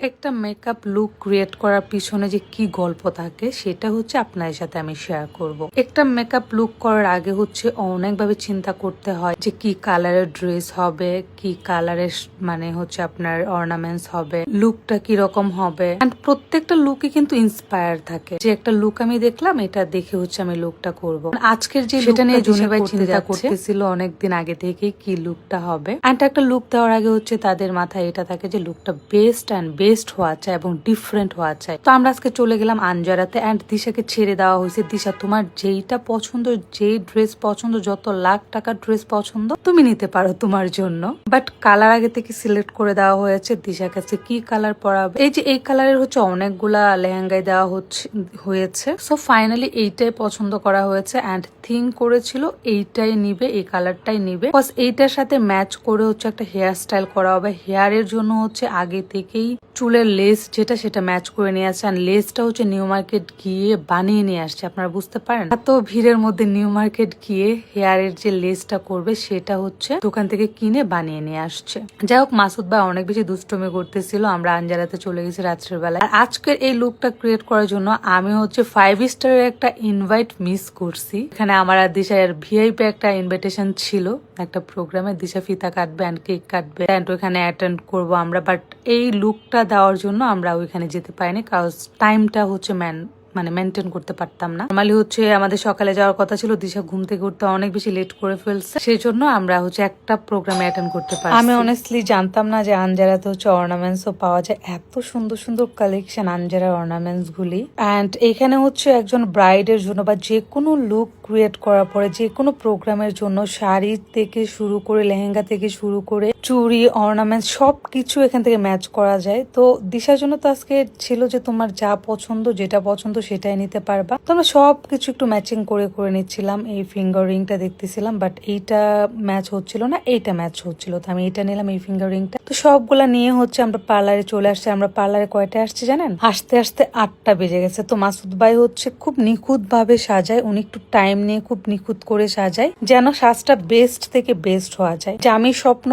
একটা makeup look create করার পিছনে যে কি গল্প থাকে সেটা হচ্ছে আপনার সাথে আমি শেয়ার করব। একটা মেকআপ লুক করার আগে হচ্ছে অনেকভাবে চিন্তা করতে হয় যে কি কালারের ড্রেস হবে কি কালারের মানে হচ্ছে আপনার অর্নামেন্টস হবে লুকটা কি রকম হবে। এন্ড প্রত্যেকটা লুকে কিন্তু ইন্সপায়ার থাকে। যে একটা লুক আমি দেখলাম এটা দেখে হচ্ছে আমি লুকটা করব। আজকের যে সেটা নিয়ে জুনি ভাই চিন্তা করতেছিল অনেকদিন আগে থেকেই কি লুকটা হবে। এন্ড একটা লুক দেওয়ার আগে হচ্ছে তাদের মাথায় এটা থাকে যে লুকটা বেস্ট অ্যান্ড বেস্ট হওয়া চাই এবং ডিফারেন্ট হওয়া চাই। তো আমরা আজকে চলে গেলাম আঞ্জারাতে অ্যান্ড দিশাকে ছেড়ে দেওয়া হয়েছে। দিশা, তোমার যেইটা পছন্দ, যেই ড্রেস পছন্দ, যত লাখ টাকার ড্রেস পছন্দ, তুমি নিতে পারো তোমার জন্য। বাট কালার আগে থেকে সিলেক্ট করে দেওয়া হয়েছে। দিশার কাছে কি কালার পরাবে? এই যে, এই কালারের হচ্ছে অনেকগুলা লেহেঙ্গায় দেওয়া হচ্ছে, হয়েছে। সো ফাইনালি এইটাই পছন্দ করা হয়েছে অ্যান্ড থিঙ্ক করেছিল, এইটাই নিবে, এই কালারটাই নিবে। এইটার সাথে ম্যাচ করে হচ্ছে একটা হেয়ার স্টাইল করা হবে। হেয়ারের জন্য হচ্ছে আগে থেকেই চুলের লেস যেটা সেটা ম্যাচ করে নিয়ে আসছে আর লেসটা হচ্ছে নিউ মার্কেট গিয়ে বানিয়ে নিয়ে আসছে, আপনারা বুঝতে পারেন? এত ভিড়ের মধ্যে নিউ মার্কেট গিয়ে হেয়ারের যে লেসটা করবে, সেটা হচ্ছে দোকান থেকে কিনে বানিয়ে নিয়ে আসছে। যাই হোক, মাসুদ ভাই অনেক বেশি দুষ্টমি করতেছিল, আমরা আঞ্জারাতে চলে গেছি রাত্রের বেলায়। আর আজকের এই লুকটা ক্রিয়েট করার জন্য আমি হচ্ছে ফাইভ স্টারের একটা ইনভাইট মিস করছি। এখানে আমার আর দিশার ভিআইপি একটা ইনভিটেশন ছিল, একটা প্রোগ্রামে দিশা ফিতা কাটবে অ্যান্ড কেক কাটবে। অ্যান্ড ওইখানে অ্যাটেন্ড করব আমরা বাট এই লুকটা দেওয়ার জন্য আমরা ওইখানে যেতে পারিনি, কারণ টাইমটা হচ্ছে ম্যান মানে মেনটেন করতে পারতাম না। নর্মালি হচ্ছে আমাদের সকালে যাওয়ার কথা ছিল, দিশা ঘুম থেকে উঠতে অনেক বেশি লেট করে ফেলছে। সেই জন্য আমরা হচ্ছে একটা প্রোগ্রামে অ্যাটেন্ড করতে পারি আমি অনেস্টলি জানতাম না যে আনজারাতে হচ্ছে অর্নামেন্টস ও পাওয়া যায়। এত সুন্দর সুন্দর কালেকশন আনজারার অর্নামেন্টস গুলি। অ্যান্ড এখানে হচ্ছে একজন ব্রাইডের জন্য বা যে কোনো লুক ক্রিয়েট করার পরে, যে কোনো প্রোগ্রামের জন্য শাড়ি থেকে শুরু করে, লেহেঙ্গা থেকে শুরু করে চুড়ি অর্নামেন্ট সব কিছু এখান থেকে ম্যাচ করা যায়। তো দিশার জন্য তো আজকে ছিল যে তোমার যা পছন্দ, যেটা পছন্দ সেটাই নিতে পারবা। তো আমরা সব কিছু একটু ম্যাচিং করে করে নিচ্ছিলাম। এই ফিঙ্গার রিংটা দেখতেছিলাম বাট এইটা ম্যাচ হচ্ছিল না, এইটা ম্যাচ হচ্ছিল। তো আমি এটা নিলাম, এই ফিঙ্গার রিংটা তো সবগুলা নিয়ে হচ্ছে আমরা পার্লারে চলে আসছি। আমরা পার্লারে কয়টা আসছি জানেন? আসতে আসতে আটটা বেজে গেছে। তো মাসুদ ভাই হচ্ছে খুব নিখুঁত ভাবে সাজায়। উনি একটু টাইম নিয়ে খুব নিখুঁত করে সাজায়, যেন সাজটা বেস্ট থেকে বেস্ট হওয়া যায়। যে আমি স্বপ্ন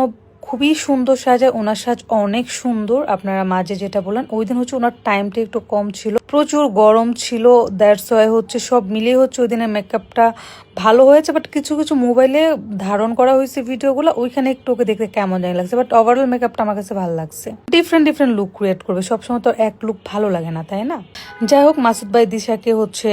খুবই সুন্দর সাজায় ওনার সাজ অনেক সুন্দর। আপনারা মাঝে যেটা বলেন ওই দিন হচ্ছে ওনার টাইমটা একটু কম ছিল। প্রচুর গরম ছিল দ্যাটস ওয়াই হচ্ছে সব মিলিয়ে হচ্ছে ওই দিনের মেকআপটা ভালো হয়েছে। বাট কিছু কিছু মোবাইলে ধারণ করা হয়েছে ভিডিওগুলো ওইখানে একটু ওকে দেখতে কেমন জানি লাগছে। বাট ওভারঅল মেকআপটা আমার কাছে ভালো লাগছে। ডিফারেন্ট ডিফারেন্ট লুক ক্রিয়েট করবে। সবসময় তো এক লুক ভালো লাগে না, তাই না? যাই হোক, মাসুদ ভাই দিশাকে হচ্ছে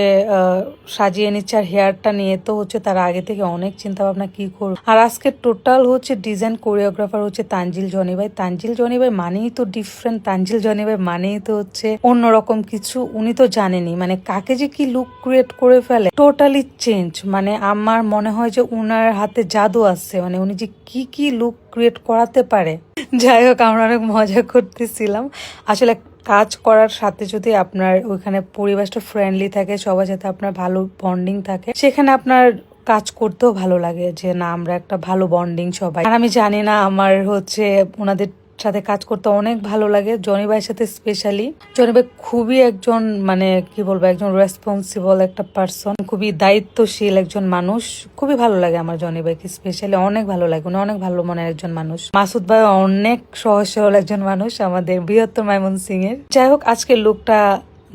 সাজিয়ে নিচ্ছে আর হেয়ারটা নিয়ে তো হচ্ছে তার আগে থেকে অনেক চিন্তা ভাবনা কি করবে। আর আজকে টোটাল হচ্ছে ডিজাইন কোরিওগ্রাফার হচ্ছে তানজিল জনি ভাই। তানজিল জনি ভাই মানেই তো ডিফারেন্ট তানজিল জনি ভাই মানেই তো হচ্ছে অন্যরকম কিছু। উনি তো জানেনই মানে কাকে যে কি লুক ক্রিয়েট করে ফেলে টোটালি চেঞ্জ মানে আমার মনে হয় যে উনার হাতে জাদু আছে মানে উনি যে কি কি লুক ক্রিয়েট করাতে পারে। যাই হোক, আমরা অনেক মজা করতেছিলাম। আসলে কাজ করার সাথে যদি আপনার ওইখানে পরিবেশটা ফ্রেন্ডলি থাকে, সবার সাথে আপনার ভালো বন্ডিং থাকে, সেখানে আপনার কাজ করতেও ভালো লাগে যে না, আমরা একটা ভালো বন্ডিং সবাই। আর আমি জানি না, আমার হচ্ছে ওনাদের সাথে কাজ করতে অনেক ভালো লাগে, জনি ভাইয়ের সাথে স্পেশালি জনি ভাই খুবই একজন মানে কি বলব, একজন রেসপন্সিবল একটা পার্সন খুবই দায়িত্বশীল একজন মানুষ। খুবই ভালো লাগে আমার জনি ভাইকে স্পেশালি অনেক ভালো লাগে, উনি অনেক ভালো মনের একজন মানুষ। মাসুদ ভাই অনেক সহজ সরল একজন মানুষ, আমাদের বৃহত্তর মাইমন সিং এর যাই হোক, আজকের লুকটা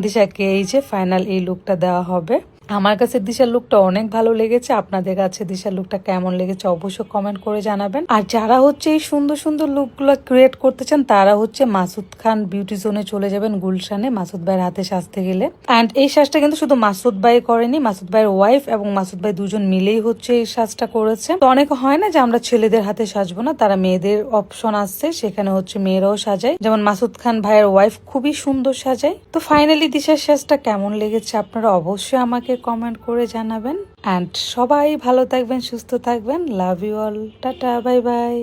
দিশাকে, এই যে ফাইনাল এই লুকটা দেওয়া হবে। আমার কাছে দিশার লুকটা অনেক ভালো লেগেছে। আপনাদের কাছে দিশার লুকটা কেমন লেগেছে অবশ্যই কমেন্ট করে জানাবেন। আর যারা হচ্ছে এই সুন্দর সুন্দর লুকগুলো ক্রিয়েট করতে চান, তারা হচ্ছে মাসুদ খান বিউটি জোনে চলে যাবেন গুলশানে, মাসুদ ভাইয়ের হাতে সাজতে গেলে। অ্যান্ড এই সাজটা কিন্তু শুধু মাসুদ ভাই করেনি, মাসুদ ভাইয়ের ওয়াইফ এবং মাসুদ ভাই দুজন মিলেই হচ্ছে এই সাজটা করেছে। তো অনেক হয় না যে আমরা ছেলেদের হাতে সাজবো না, তারা মেয়েদের অপশন আসছে সেখানে হচ্ছে মেয়েরাও সাজায়। যেমন মাসুদ খান ভাইয়ের ওয়াইফ খুবই সুন্দর সাজায়। তো ফাইনালি দিশার সাজটা কেমন লেগেছে আপনারা অবশ্যই আমাকে কমেন্ট করে জানাবেন। অ্যান্ড সবাই ভালো থাকবেন, সুস্থ থাকবেন। Love you all tata bye bye